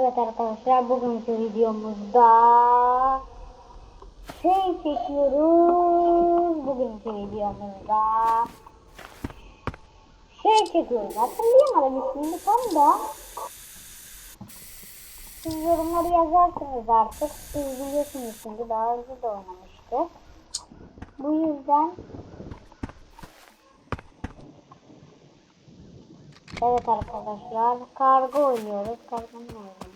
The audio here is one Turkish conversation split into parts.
Evet arkadaşlar bugünkü videomuzda şey çekiyoruz. Bugünkü videomuzda şey çekiyoruz. Hatırlayamadım ismini tam da. Siz yorumları yazarsınız artık. Siz biliyorsunuz çünkü daha önce de oynamıştık. Bu yüzden Evet arkadaşlar kargo oynuyoruz. Kargonun oyunu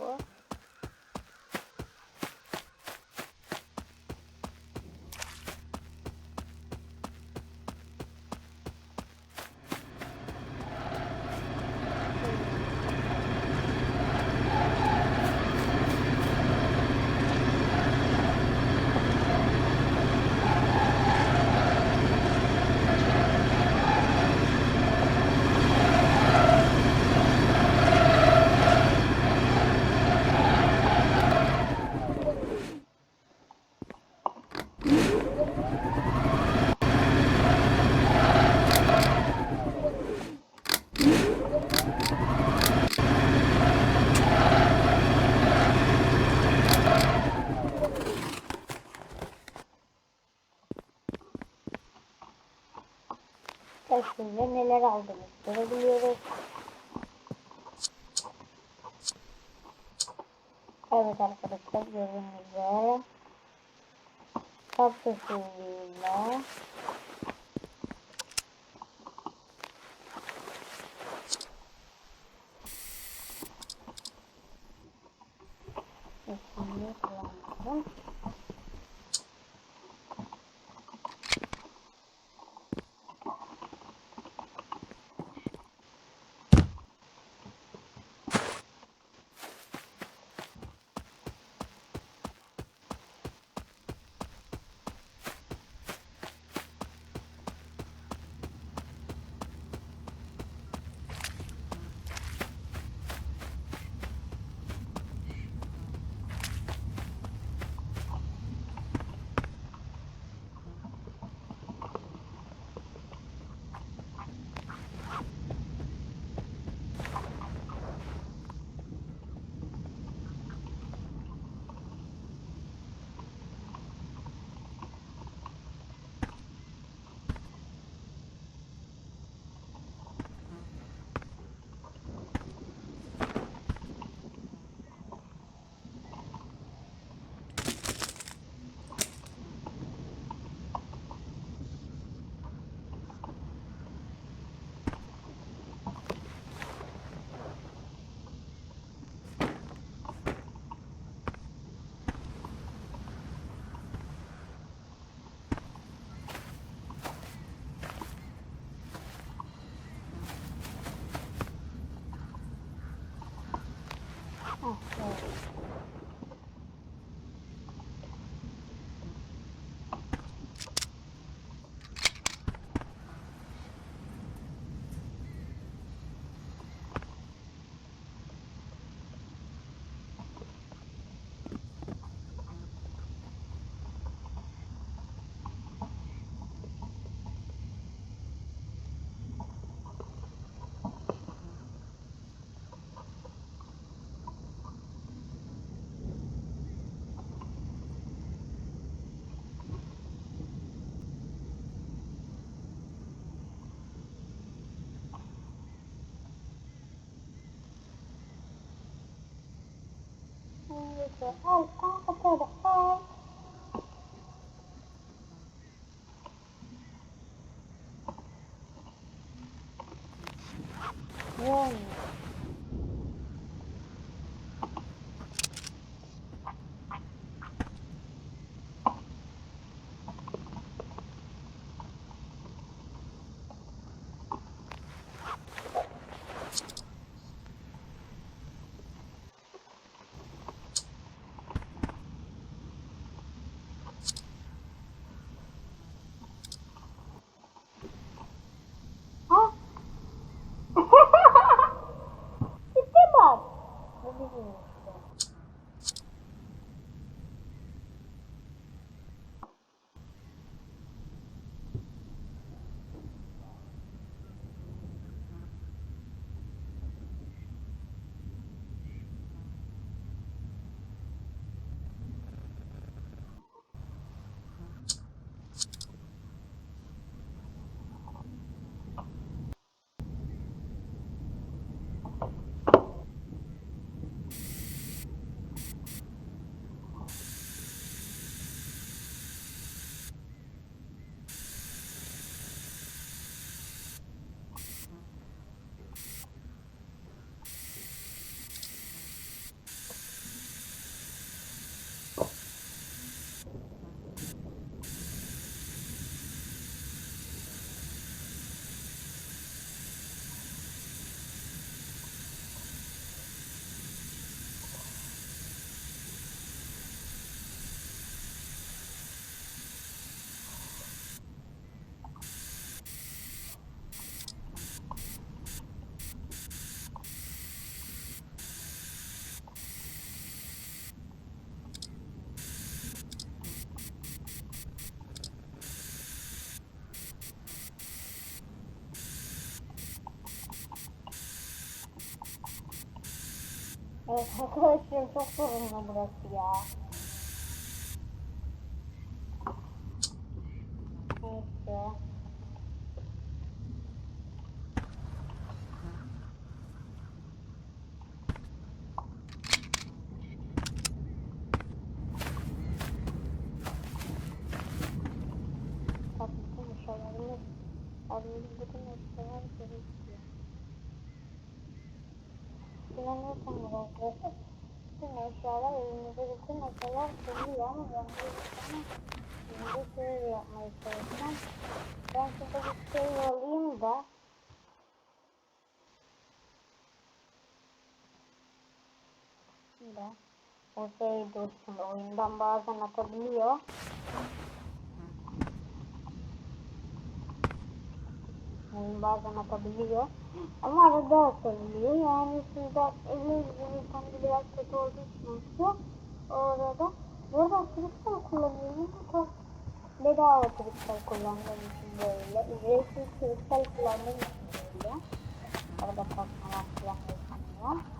Şimdi neler aldığımızı görebiliyoruz. Evet arkadaşlar gördüğünüz üzere tatlı て、はい、韓国で。Arkadaşlar çok sorunlu burası ya. Biraz arkadaşlar. Bütün eşyalar elimizde bütün eşyalar sığıyor ama ben de sana şimdi şöyle yapmayı çalışacağım. Ben şurada bir şey alayım da Şimdi o şey dursun oyundan bazen atabiliyor. Oyun bazen atabiliyor. Ama arada atabiliyor. Yani sizden eliniz bulursan biraz kötü olduğu için atıyor. Orada. Bu arada kristal kullanıyorum. Çok bedava kristal kullandığım için böyle. Ücretsiz kristal kullandığım için böyle. Arada kasmalar falan yaşanıyor.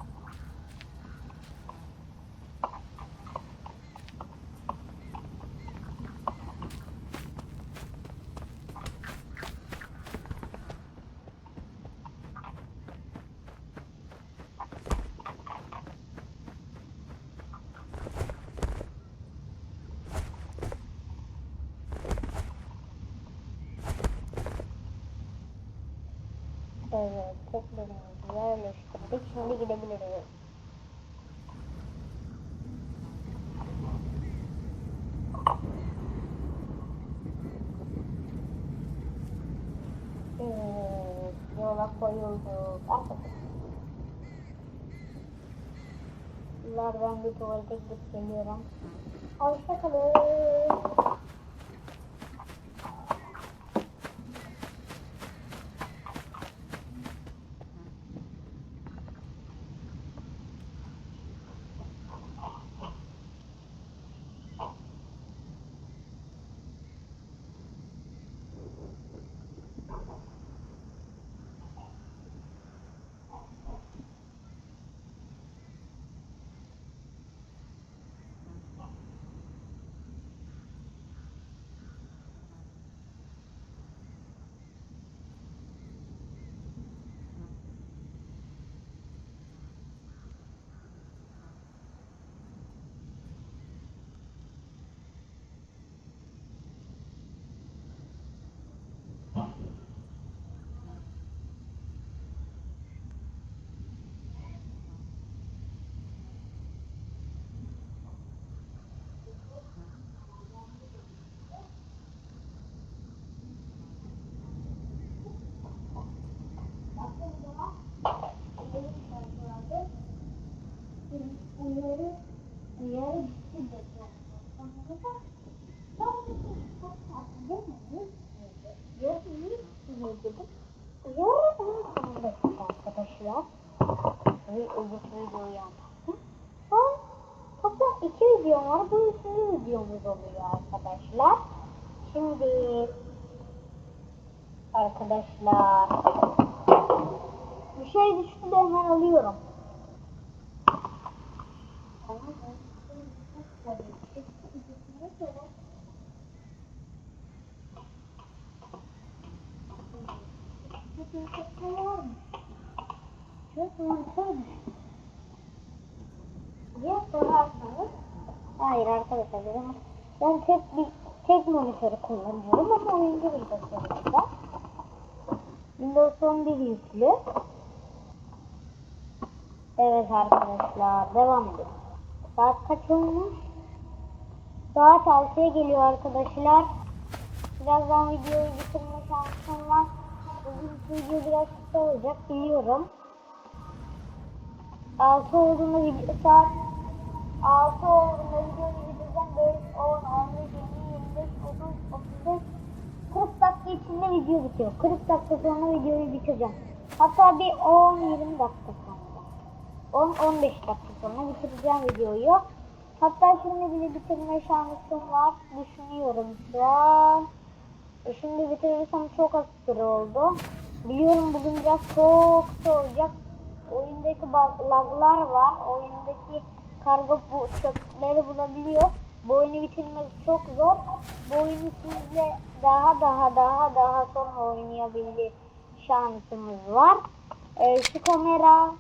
Evet, teklerimizi yerleştirdik. Şimdi gidebiliriz. Evet, yola koyulduk. Arkadaşlar. Yıllar ben bir tuvalete gidip geliyorum. Hoşçakalın. Uyarı, uyarı gitti de arkadaşlar. Ve öbür videoyu yaptım. Ha, toplam iki video var. Bu üçüncü videomuz oluyor arkadaşlar. Şimdi arkadaşlar bir şey düştü de hemen alıyorum. Diye sorarsanız Hayır arkadaşlar ben tek bir tek monitörü kullanıyorum ama oyuncu bilgisayarımda Windows 11 yüklü Evet arkadaşlar devam edelim. Saat kaç olmuş? Saat 6'ya geliyor arkadaşlar. Birazdan videoyu bitirme şansım var. Bugün video biraz kısa olacak biliyorum. 6 olduğunda video saat 6 video bitiyor. 40 dakika sonra videoyu bitireceğim. Hatta bir 10-20 dakika sonra. 10-15 dakika sonra bitireceğim videoyu. Hatta şimdi bile bitirme şansım var. Düşünüyorum şu an. E şimdi bitirirsem çok az süre oldu. Biliyorum bugün biraz çok olacak. oyundaki laglar var. Oyundaki kargo bu çöpleri bulabiliyor. Bu oyunu bitirmek çok zor. Bu oyunu sizle daha daha daha daha sonra oynayabilme şansımız var. Ee, şu kamera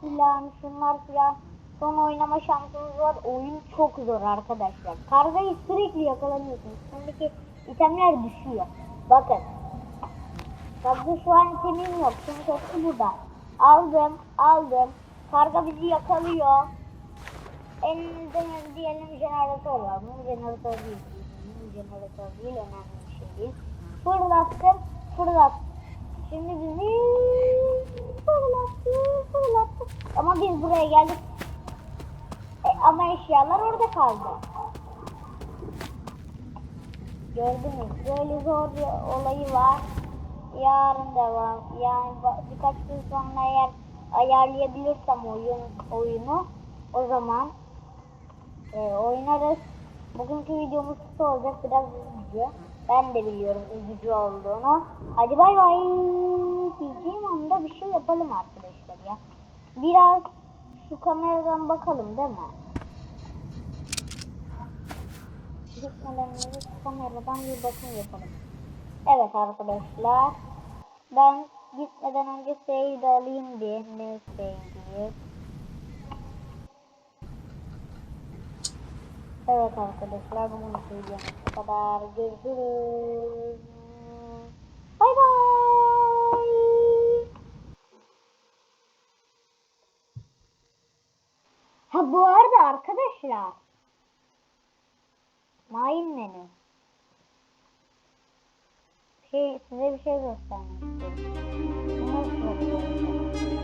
filan şunlar filan son oynama şansımız var. Oyun çok zor arkadaşlar. Kargayı sürekli yakalanıyorsunuz. Sondaki itemler düşüyor. Bakın. Tabii şu an itemim yok. Çünkü hepsi burada. Aldım, aldım. Karga bizi yakalıyor. Ne diyelim jeneratör var. Bu jeneratör değil. Bu jeneratör değil. Önemli bir şey değil. Fırlattım, fırlattım. Şimdi bizi fırlattı, fırlattı. Ama biz buraya geldik. E, ama eşyalar orada kaldı. Gördünüz. Böyle zor bir olayı var. Yarın devam. Yani birkaç gün sonra eğer ayarlayabilirsem oyun oyunu o zaman e, oynarız. Bugünkü videomuz kısa olacak. Biraz üzücü. Ben de biliyorum üzücü olduğunu. Hadi bay bay. Diyeceğim anda bir şey yapalım arkadaşlar ya. Biraz şu kameradan bakalım değil mi? Gitmeden önce şu kameradan bir bakım yapalım. Evet arkadaşlar. Ben gitmeden önce save alayım diye. Ne save diye. Evet arkadaşlar bugün videomuz bu kadar. Görüşürüz. Bay bay. Ha bu arada arkadaşlar. Main menü. Şey, size bir şey göstermek istiyorum. Nasıl